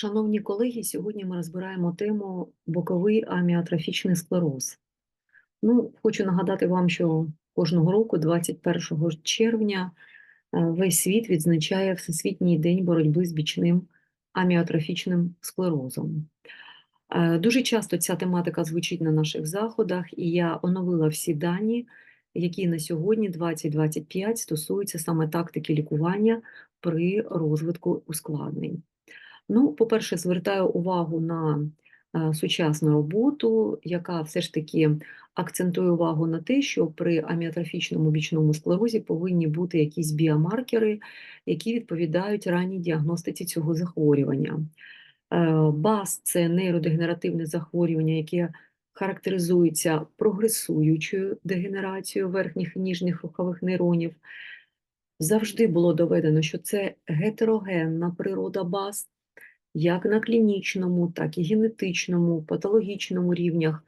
Шановні колеги, сьогодні ми розбираємо тему боковий аміотрофічний склероз. Ну, хочу нагадати вам, що кожного року, 21 червня, е, весь світ відзначає Всесвітній день боротьби з бічним аміотрофічним склерозом. Е, Дуже часто ця тематика звучить на наших заходах, і я оновила всі дані, які на сьогодні, 2025, стосуються саме тактики лікування при розвитку ускладнень. Ну, по-перше, звертаю увагу на е, сучасну роботу, яка все ж таки акцентує увагу на те, що при аміотрофічному бічному склерозі повинні бути якісь біомаркери, які відповідають ранній діагностиці цього захворювання. Е, БАС це нейродегенеративне захворювання, яке характеризується прогресуючою дегенерацією верхніх і ніжніх рухових нейронів. Завжди було доведено, що це гетерогенна природа БАС, як на клінічному, так і генетичному, патологічному рівнях,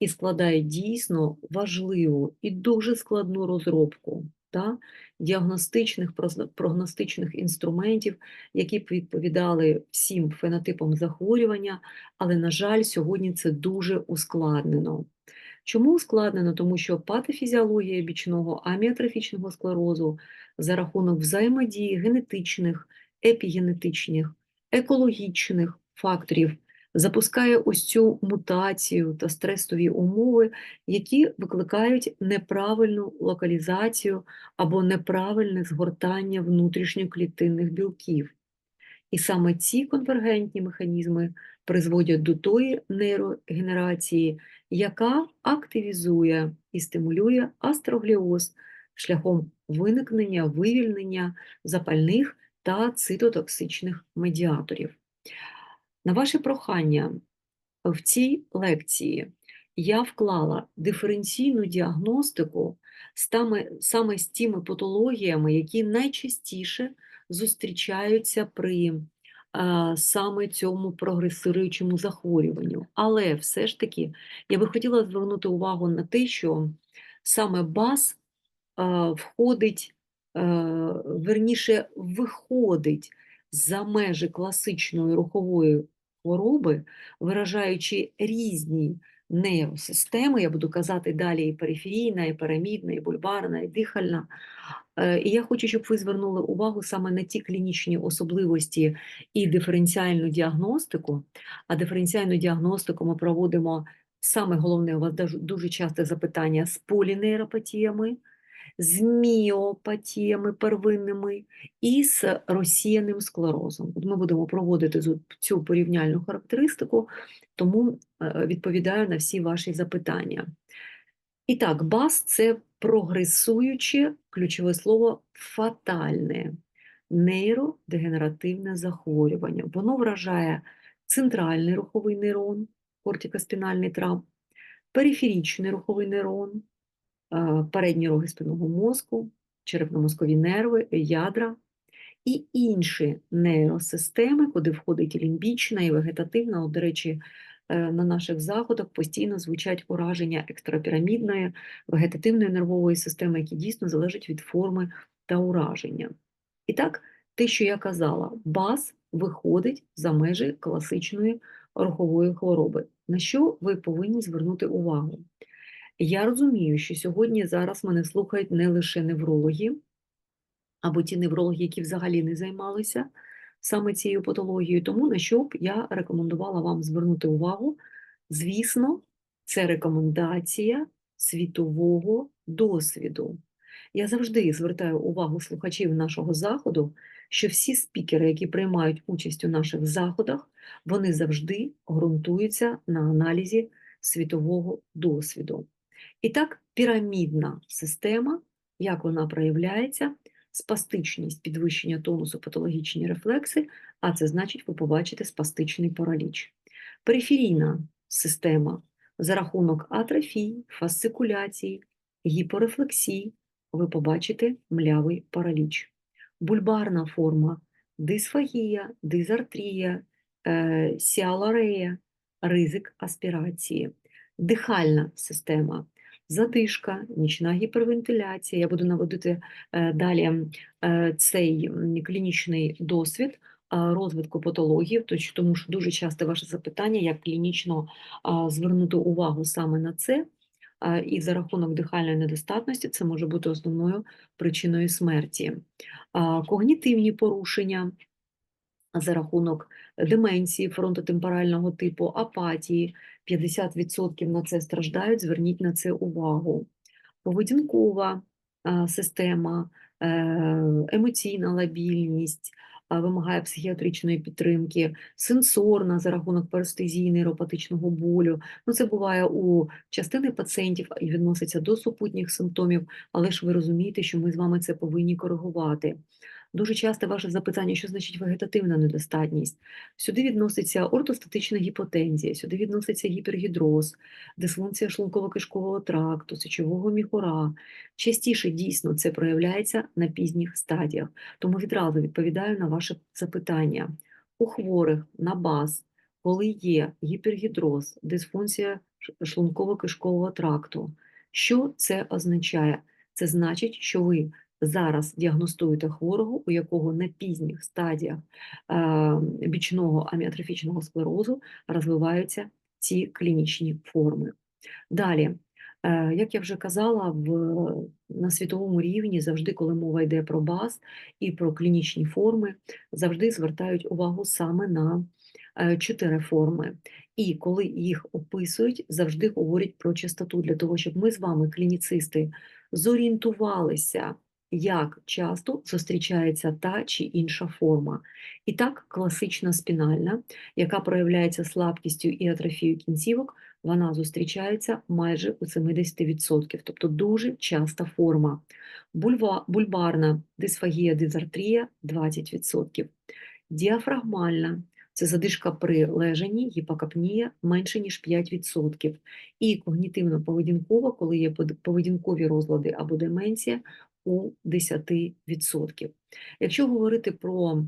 і складає дійсно важливу і дуже складну розробку та, діагностичних, прогностичних інструментів, які б відповідали всім фенотипам захворювання, але, на жаль, сьогодні це дуже ускладнено. Чому ускладнено? Тому що патофізіологія бічного аміотрофічного склерозу за рахунок взаємодії генетичних, епігенетичних, екологічних факторів запускає ось цю мутацію та стресові умови, які викликають неправильну локалізацію або неправильне згортання внутрішньоклітинних білків. І саме ці конвергентні механізми призводять до тої нейрогенерації, яка активізує і стимулює астрогліоз шляхом виникнення, вивільнення запальних та цитотоксичних медіаторів. На ваше прохання в цій лекції я вклала диференційну діагностику саме, з тими патологіями, які найчастіше зустрічаються при саме цьому прогресуючому захворюванню. Але все ж таки я би хотіла звернути увагу на те, що саме БАС входить, а, верніше виходить за межі класичної рухової хвороби, виражаючи різні нейросистеми, я буду казати далі і периферійна, і пірамідна, і бульбарна, і дихальна. І я хочу, щоб ви звернули увагу саме на ті клінічні особливості і диференціальну діагностику. А диференціальну діагностику ми проводимо саме головне, у вас дуже часте запитання з полінейропатіями, з міопатіями первинними і з розсіяним склерозом. От ми будемо проводити цю порівняльну характеристику, тому е, відповідаю на всі ваші запитання. І так, БАС це прогресуюче, ключове слово фатальне нейродегенеративне захворювання. Воно вражає центральний руховий нейрон, кортикоспінальний тракт, периферічний руховий нейрон, передні роги спинного мозку, черепно-мозкові нерви, ядра і інші нейросистеми, куди входить лімбічна і вегетативна. От, до речі, е, на наших заходах постійно звучать ураження екстрапірамідної вегетативної нервової системи, які дійсно залежать від форми та ураження. І так, те, що я казала, БАС виходить за межі класичної рухової хвороби. На що ви повинні звернути увагу? Я розумію, що сьогодні зараз мене слухають не лише неврологи, або ті неврологи, які взагалі не займалися саме цією патологією. Тому на що б я рекомендувала вам звернути увагу? Звісно, це рекомендація світового досвіду. Я завжди звертаю увагу слухачів нашого заходу, що всі спікери, які приймають участь у наших заходах, вони завжди ґрунтуються на аналізі світового досвіду. І так, пірамідна система, як вона проявляється, спастичність, підвищення тонусу, патологічні рефлекси, а це значить, ви побачите спастичний параліч. Периферійна система за рахунок атрофій, фасцикуляції, гіпорефлексії, ви побачите млявий параліч. Бульбарна форма дисфагія, дизартрія, е, сіаларея, ризик аспірації. Дихальна система задишка, нічна гіпервентиляція. Я буду наводити е, далі е, цей клінічний досвід, розвитку патології, тому що дуже часто ваше запитання, як клінічно звернути увагу саме на це, і за рахунок дихальної недостатності це може бути основною причиною смерті. Когнітивні порушення за рахунок деменції фронтотемпорального типу, апатії, 50% на це страждають, зверніть на це увагу. Поведінкова система, е, емоційна лабільність, вимагає психіатричної підтримки, сенсорна за рахунок парестезії, нейропатичного болю. Ну, це буває у частини пацієнтів і відноситься до супутніх симптомів, але ж ви розумієте, що ми з вами це повинні коригувати. Дуже часто ваше запитання, що значить вегетативна недостатність. Сюди відноситься ортостатична гіпотензія, сюди відноситься гіпергідроз, дисфункція шлунково-кишкового тракту, сечового міхура. Частіше дійсно це проявляється на пізніх стадіях. Тому відразу відповідаю на ваше запитання. У хворих на БАС, коли є гіпергідроз, дисфункція шлунково-кишкового тракту, що це означає? Це значить, що ви зараз діагностуєте хворого, у якого на пізніх стадіях е, бічного аміотрофічного склерозу розвиваються ці клінічні форми. Далі, е, як я вже казала, в, на світовому рівні завжди, коли мова йде про БАС і про клінічні форми, завжди звертають увагу саме на е, чотири форми. І коли їх описують, завжди говорять про частоту для того, щоб ми з вами, клініцисти, зорієнтувалися, як часто зустрічається та чи інша форма. І так, класична спінальна, яка проявляється слабкістю і атрофією кінцівок, вона зустрічається майже у 70%, тобто дуже часта форма. Бульва, бульбарна дисфагія дизартрія 20%. Діафрагмальна це задишка при лежанні, гіпокапнія менше ніж 5%. І когнітивно-поведінкова, коли є поведінкові розлади або деменція, у 10%. Якщо говорити про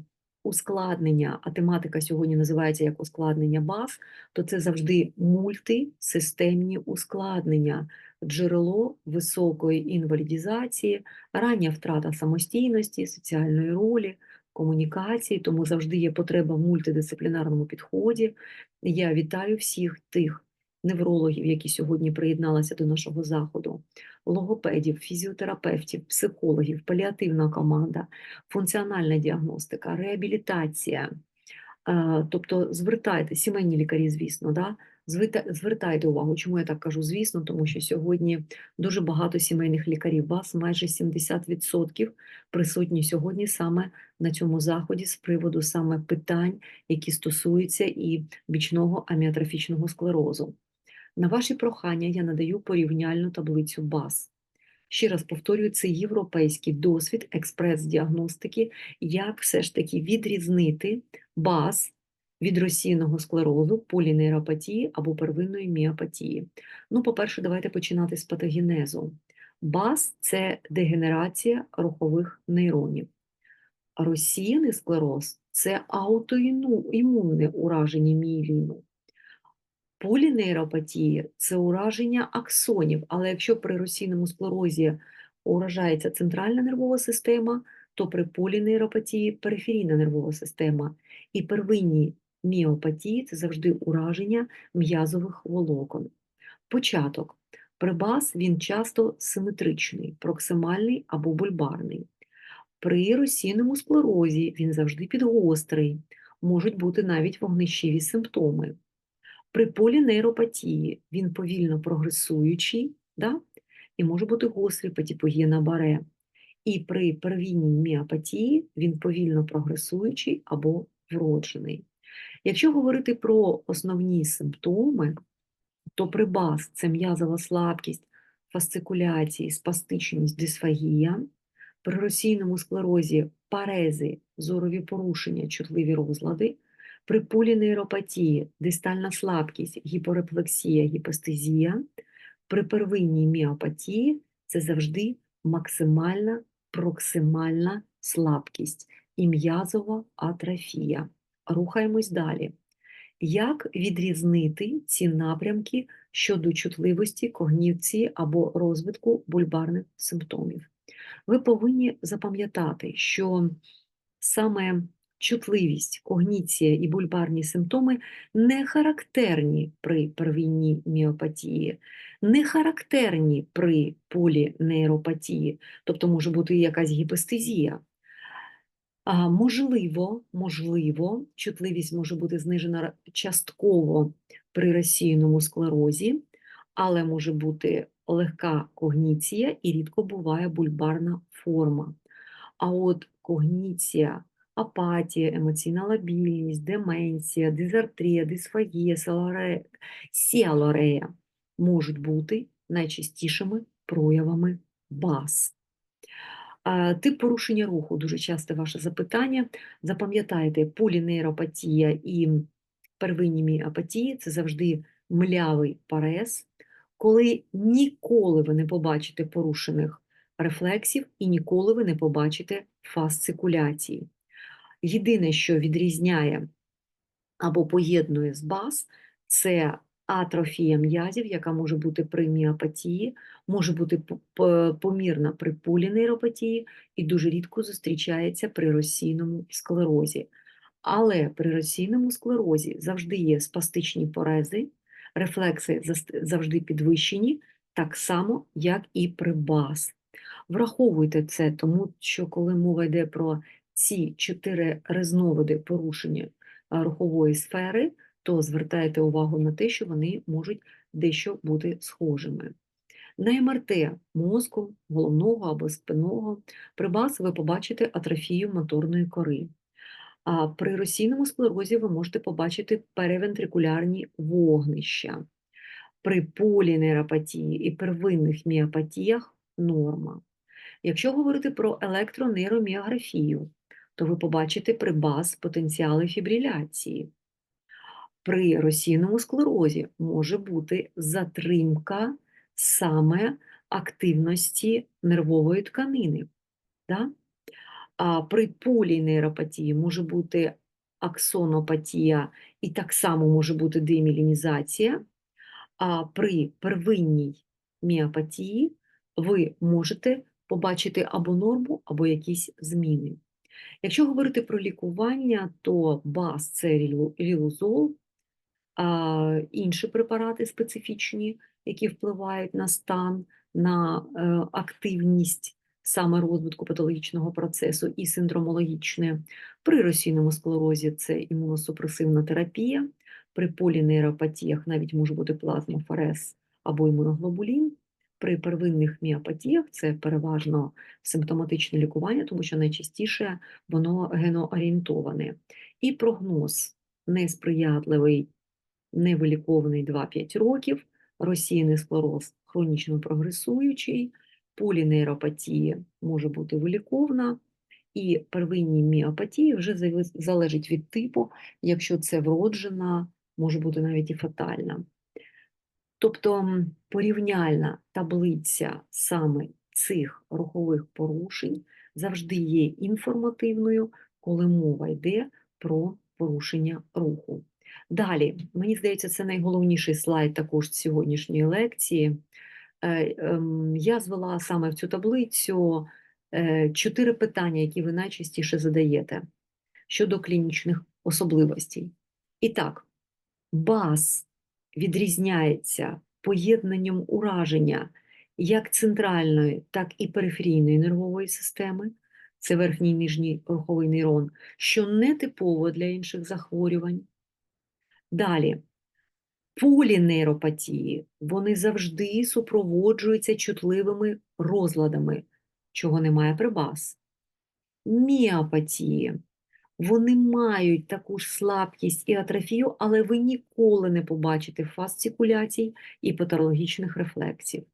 ускладнення, а тематика сьогодні називається як ускладнення БАС, то це завжди мультисистемні ускладнення, джерело високої інвалідізації, рання втрата самостійності, соціальної ролі, комунікації, тому завжди є потреба в мультидисциплінарному підході. Я вітаю всіх тих неврологів, які сьогодні приєдналися до нашого заходу, логопедів, фізіотерапевтів, психологів, паліативна команда, функціональна діагностика, реабілітація. Е, Тобто звертайте, сімейні лікарі, звісно, да? звертайте увагу. Чому я так кажу? Звісно, тому що сьогодні дуже багато сімейних лікарів, вас майже 70% присутні сьогодні саме на цьому заході з приводу саме питань, які стосуються і бічного аміотрофічного склерозу. На ваші прохання я надаю порівняльну таблицю БАС. Ще раз повторюю, це європейський досвід експрес-діагностики, як все ж таки відрізнити БАС від російного склерозу, полінейропатії або первинної міопатії. Ну, по-перше, давайте починати з патогенезу. БАС – це дегенерація рухових нейронів. Розсіяний склероз – це аутоімунне ураження мієліну. Полінейропатія – це ураження аксонів, але якщо при російному склерозі уражається центральна нервова система, то при полінейропатії – периферійна нервова система. І первинні міопатії – це завжди ураження м'язових волокон. Початок. При БАС він часто симетричний, проксимальний або бульбарний. При російному склерозі він завжди підгострий, можуть бути навіть вогнищеві симптоми. При полінейропатії він повільно прогресуючий, да? і може бути гострий патіпогіна баре. І при первинній міопатії він повільно прогресуючий або вроджений. Якщо говорити про основні симптоми, то при БАС це м'язова слабкість, фасцикуляції, спастичність, дисфагія. При російному склерозі парези, зорові порушення, чутливі розлади. При полінейропатії дистальна слабкість, гіпорефлексія, гіпестезія. При первинній міопатії це завжди максимальна проксимальна слабкість і м'язова атрофія. Рухаємось далі. Як відрізнити ці напрямки щодо чутливості, когніції або розвитку бульбарних симптомів? Ви повинні запам'ятати, що саме чутливість, когніція і бульбарні симптоми не характерні при первинній міопатії, не характерні при полінейропатії, тобто може бути якась гіпестезія. А, можливо, можливо, чутливість може бути знижена частково при розсіяному склерозі, але може бути легка когніція і рідко буває бульбарна форма. А от когніція, апатія, емоційна лабільність, деменція, дизартрія, дисфагія, сіалорея можуть бути найчастішими проявами БАС. А, Тип порушення руху дуже часто ваше запитання. Запам'ятайте, полінейропатія і первинні міопатії – це завжди млявий парез, коли ніколи ви не побачите порушених рефлексів і ніколи ви не побачите фасцикуляції. Єдине, що відрізняє або поєднує з БАС, це атрофія м'язів, яка може бути при міопатії, може бути помірна при полінейропатії і дуже рідко зустрічається при розсійному склерозі. Але при розсійному склерозі завжди є спастичні порези, рефлекси завжди підвищені, так само, як і при БАС. Враховуйте це, тому що коли мова йде про ці чотири різновиди порушення рухової сфери, то звертайте увагу на те, що вони можуть дещо бути схожими. На МРТ мозку, головного або спинного, при БАС ви побачите атрофію моторної кори. А при російному склерозі ви можете побачити перевентрикулярні вогнища. При полінейропатії і первинних міопатіях норма. Якщо говорити про електронейроміографію, то ви побачите при БАС потенціали фібриляції. При російному склерозі може бути затримка саме активності нервової тканини. Да? А при полінейропатії може бути аксонопатія і так само може бути демілінізація. А при первинній міопатії ви можете побачити або норму, або якісь зміни. Якщо говорити про лікування, то БАС це рілузол, а, інші препарати специфічні, які впливають на стан, на е, активність саме розвитку патологічного процесу і синдромологічне. При російному склерозі це імуносупресивна терапія, при полінейропатіях навіть може бути плазмофорез або імуноглобулін. При первинних міопатіях це переважно симптоматичне лікування, тому що найчастіше воно геноорієнтоване. І прогноз несприятливий, невилікований 2-5 років, розсіяний склероз хронічно прогресуючий, полінейропатія може бути виліковна, і первинні міопатії вже залежить від типу, якщо це вроджена, може бути навіть і фатальна. Тобто порівняльна таблиця саме цих рухових порушень завжди є інформативною, коли мова йде про порушення руху. Далі, мені здається, це найголовніший слайд також сьогоднішньої лекції. Е, ем, Я звела саме в цю таблицю е, чотири питання, які ви найчастіше задаєте щодо клінічних особливостей. І так, БАС відрізняється поєднанням ураження як центральної, так і периферійної нервової системи, це верхній і нижній руховий нейрон, що не типово для інших захворювань. Далі, полінейропатії, вони завжди супроводжуються чутливими розладами, чого немає при БАС. Міопатії, вони мають таку ж слабкість і атрофію, але ви ніколи не побачите фасцикуляцій і патологічних рефлексів.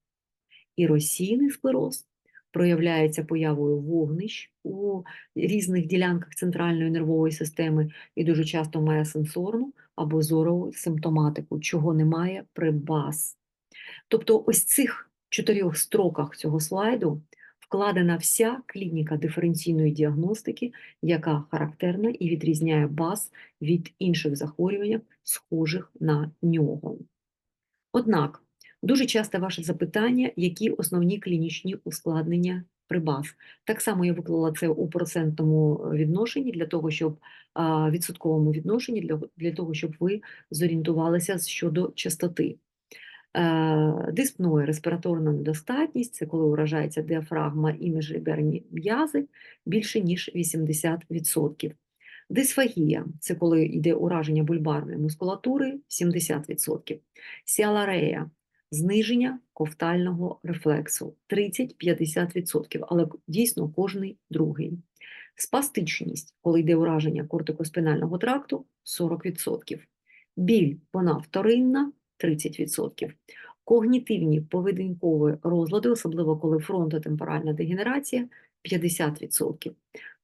І розсійний склероз проявляється появою вогнищ у різних ділянках центральної нервової системи і дуже часто має сенсорну або зорову симптоматику, чого немає при БАС. Тобто ось цих чотирьох строках цього слайду вкладена вся клініка диференційної діагностики, яка характерна і відрізняє БАС від інших захворювань, схожих на нього. Однак, дуже часто ваше запитання, які основні клінічні ускладнення при БАС. Так само я виклала це у процентному відношенні для того, щоб відсотковому відношенні для, для того, щоб ви зорієнтувалися щодо частоти. Е, Диспноє респіраторна недостатність це коли уражається діафрагма і міжреберні м'язи більше ніж 80%. Дисфагія це коли йде ураження бульбарної мускулатури 70%. Сіаларея зниження ковтального рефлексу 30-50%, але дійсно кожний другий. Спастичність, коли йде ураження кортикоспінального тракту 40%. Біль, вона вторинна 30%. Когнітивні поведінкові розлади, особливо коли фронтотемпоральна дегенерація 50%.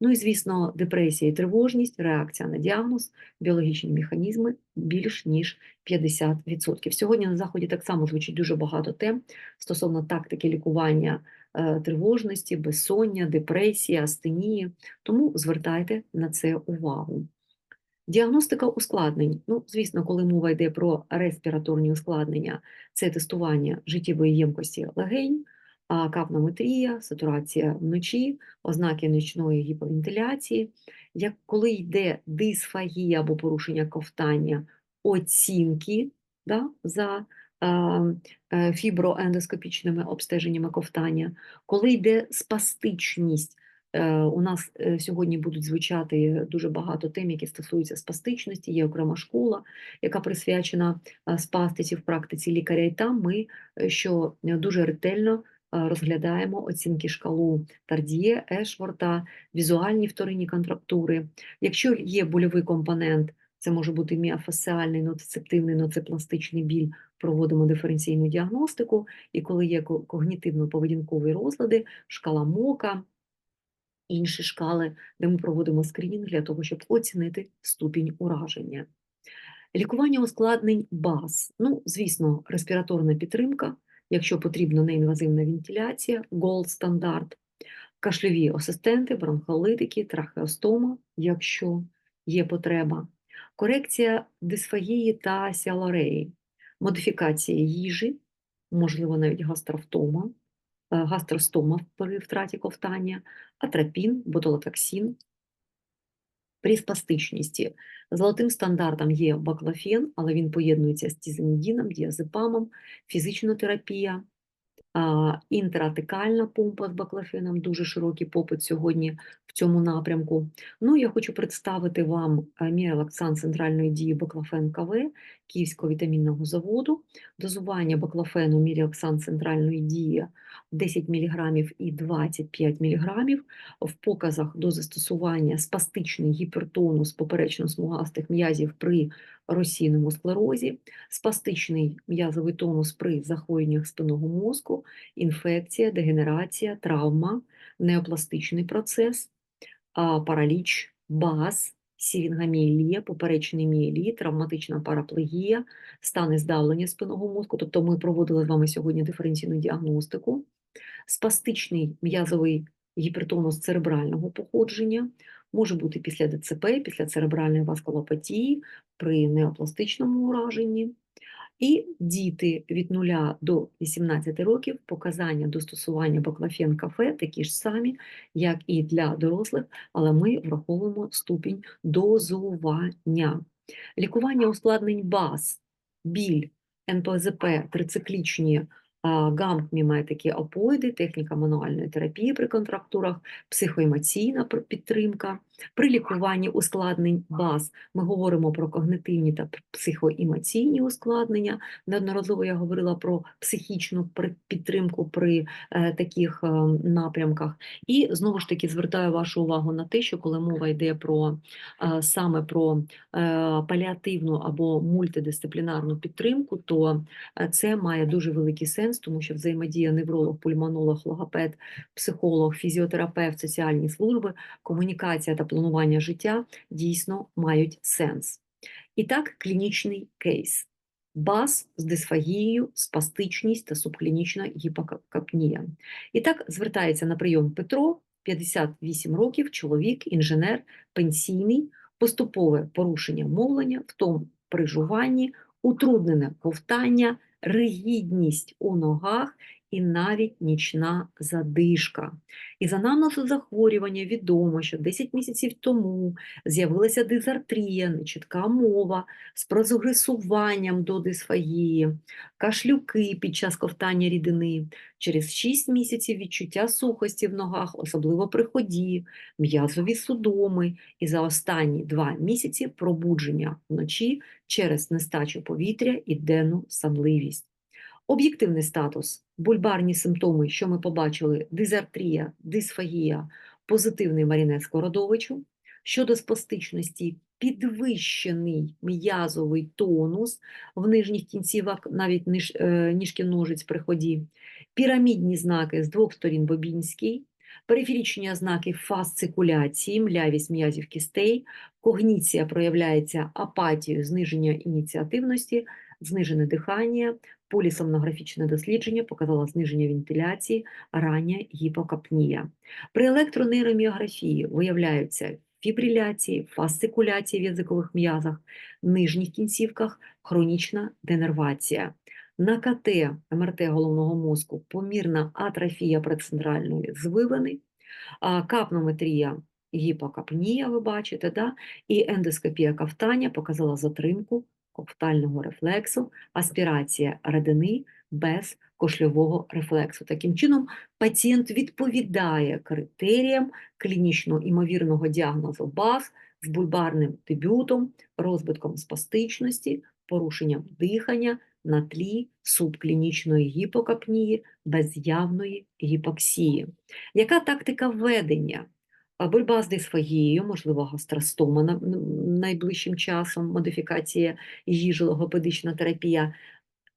Ну і, звісно, депресія і тривожність, реакція на діагноз, біологічні механізми більш ніж 50%. Сьогодні на Заході так само звучить дуже багато тем стосовно тактики лікування е, тривожності, безсоння, депресії, астенії, тому звертайте на це увагу. Діагностика ускладнень. Ну, звісно, коли мова йде про респіраторні ускладнення, це тестування життєвої ємкості легень, капнометрія, сатурація вночі, ознаки нічної гіповентиляції. Як коли йде дисфагія або порушення ковтання, оцінки да, за е, фіброендоскопічними обстеженнями ковтання, коли йде спастичність. Е, У нас е, сьогодні будуть звучати дуже багато тем, які стосуються спастичності. Є окрема школа, яка присвячена е, спастиці в практиці лікаря. І там ми що дуже ретельно розглядаємо оцінки шкалу Тардіє, Ешворта, візуальні вторинні контрактури. Якщо є больовий компонент, це може бути міофасіальний, ноцицептивний, ноцепластичний біль, проводимо диференційну діагностику. І коли є ко- когнітивно-поведінкові розлади, шкала МОКа, інші шкали, де ми проводимо скринінг для того, щоб оцінити ступінь ураження. Лікування ускладнень БАС. Ну, звісно, респіраторна підтримка, якщо потрібна неінвазивна вентиляція, gold стандарт, кашльові асистенти, бронхолитики, трахеостома, якщо є потреба, корекція дисфагії та сіалореї, модифікація їжі, можливо, навіть гастрофтома, е, гастростома при втраті ковтання, атропін, ботулотоксин. При спастичності золотим стандартом є баклофен, але він поєднується з тізанідіном, діазепамом, фізична терапія, а, інтратекальна помпа з баклофеном, дуже широкий попит сьогодні в цьому напрямку. Ну, я хочу представити вам е, центральної дії баклофен КВ Київського вітамінного заводу. Дозування баклофену мірелаксан центральної дії 10 мг і 25 мг. В показах до застосування спастичний гіпертонус поперечно-смугастих м'язів при російному склерозі, спастичний м'язовий тонус при захворюваннях спинного мозку, інфекція, дегенерація, травма, неопластичний процес, параліч, баз, сірінгоміелія, поперечний міеліт, травматична параплегія, стани здавлення спинного мозку. Тобто ми проводили з вами сьогодні диференційну діагностику, спастичний м'язовий гіпертонус церебрального походження, може бути після ДЦП, після церебральної васкулопатії, при неопластичному ураженні. І діти від 0 до 18 років показання до стосування баклофен кафе такі ж самі, як і для дорослих, але ми враховуємо ступінь дозування. Лікування ускладнень БАС, біль, НПЗП, трициклічні а, має такі опоїди, техніка мануальної терапії при контрактурах, психоемоційна підтримка. При лікуванні ускладнень БАС ми говоримо про когнитивні та психоемоційні ускладнення. Неодноразово я говорила про психічну підтримку при е, таких е, напрямках. І знову ж таки звертаю вашу увагу на те, що коли мова йде про е, саме про паліативну або мультидисциплінарну підтримку, то це має дуже великий сенс, тому що взаємодія невролог, пульмонолог, логопед, психолог, фізіотерапевт, соціальні служби, комунікація та планування життя дійсно мають сенс. І так, клінічний кейс. БАС з дисфагією, спастичність та субклінічна гіпокапнія. І так звертається на прийом Петро, 58 років, чоловік, інженер, пенсійний, поступове порушення мовлення, втом при жуванні, утруднене ковтання, ригідність у ногах і навіть нічна задишка. І за наносу захворювання відомо, що 10 місяців тому з'явилася дизартрія, нечітка мова з прогресуванням до дисфагії, кашлюки під час ковтання рідини, через 6 місяців відчуття сухості в ногах, особливо при ході, м'язові судоми, і за останні 2 місяці пробудження вночі через нестачу повітря і денну самливість. Об'єктивний статус, бульбарні симптоми, що ми побачили, дизартрія, дисфагія, позитивний Марінець Кородовичу. Щодо спастичності, підвищений м'язовий тонус в нижніх кінцівках, навіть ниж, е, ніжки ножиць при ході, пірамідні знаки з двох сторін бобінський, периферічні ознаки фасцикуляції, млявість м'язів кістей, когніція проявляється апатією, зниження ініціативності, знижене дихання, полісомнографічне дослідження показало зниження вентиляції, рання гіпокапнія. При електронейроміографії виявляються фібриляції, фасцикуляції в язикових м'язах, нижніх кінцівках, хронічна денервація. На КТ МРТ головного мозку помірна атрофія прецентральної звивини, капнометрія гіпокапнія, ви бачите, да? і ендоскопія ковтання показала затримку ковтального рефлексу, аспірація рідини без кошльового рефлексу. Таким чином, пацієнт відповідає критеріям клінічно імовірного діагнозу БАС з бульбарним дебютом, розбитком спастичності, порушенням дихання на тлі субклінічної гіпокапнії без явної гіпоксії. Яка тактика ведення? А Бульба з дисфагією, можливо, гастростома на- найближчим часом, модифікація їжі, логопедична терапія.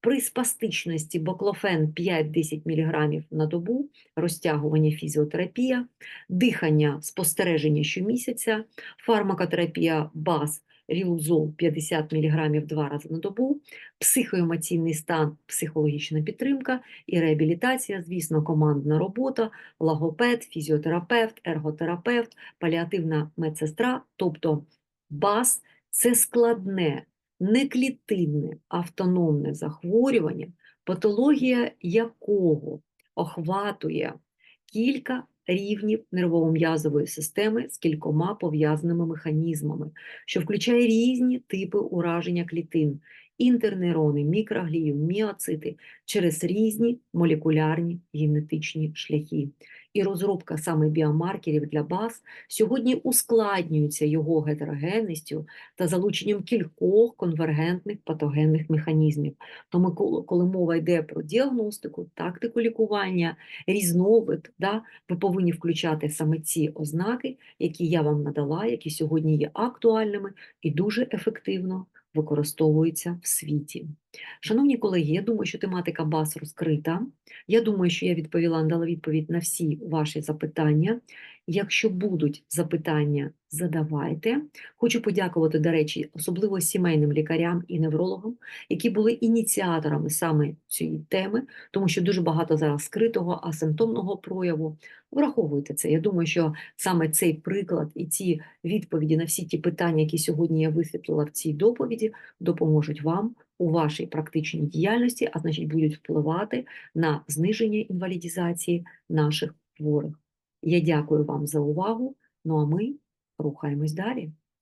При спастичності боклофен 5-10 мг на добу, розтягування фізіотерапія, дихання, спостереження щомісяця, фармакотерапія БАС, рілузол 50 мг два рази на добу, психоемоційний стан, психологічна підтримка і реабілітація, звісно, командна робота, логопед, фізіотерапевт, ерготерапевт, паліативна медсестра, тобто БАС це складне, неклітинне автономне захворювання, патологія якого охватує кілька рівнів нервово-м'язової системи з кількома пов'язаними механізмами, що включає різні типи ураження клітин, інтернейрони, мікроглію, міоцити через різні молекулярні генетичні шляхи. І розробка саме біомаркерів для БАС сьогодні ускладнюється його гетерогенністю та залученням кількох конвергентних патогенних механізмів. Тому, коли мова йде про діагностику, тактику лікування, різновид, да, ви повинні включати саме ці ознаки, які я вам надала, які сьогодні є актуальними і дуже ефективно використовуються в світі. Шановні колеги, я думаю, що тематика БАС розкрита. Я думаю, що я відповіла, дала відповідь на всі ваші запитання. Якщо будуть запитання, задавайте. Хочу подякувати, до речі, особливо сімейним лікарям і неврологам, які були ініціаторами саме цієї теми, тому що дуже багато зараз скритого асимптомного прояву. Враховуйте це. Я думаю, що саме цей приклад і ці відповіді на всі ті питання, які сьогодні я висвітлила в цій доповіді, допоможуть вам у вашій практичній діяльності, а значить будуть впливати на зниження інвалідізації наших хворих. Я дякую вам за увагу. Ну а ми рухаємось далі.